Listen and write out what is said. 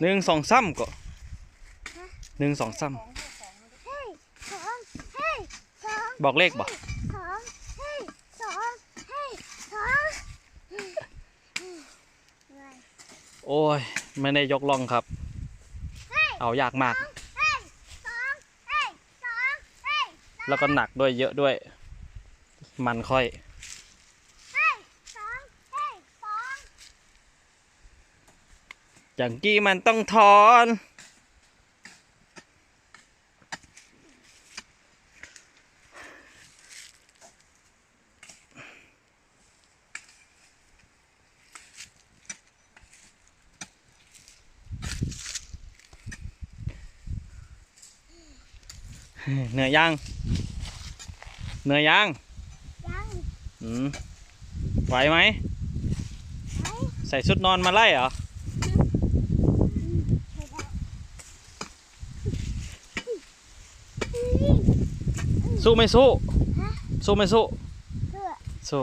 หนึ่งสองซ้ำก็หนึ่งสองซ้ำบอกเลขบ่สองเฮ้ยสองเฮ้ยสองอะไรโอ้ย ไม่ได้ยกล่องครับ เอายากมาก แล้วก็หนักด้วยเยอะด้วย มันค่อย เฮ้ยสองเฮ้ยสอง อย่างกี้มันต้องถอน เหนื่อยยัง เหนื่อยยัง ยังอืมไหวไหมไหนใส่ชุดนอนมาไล่เหรอ สู้ไม่สู้ฮะสู้ไม่สู้เพื่อสู้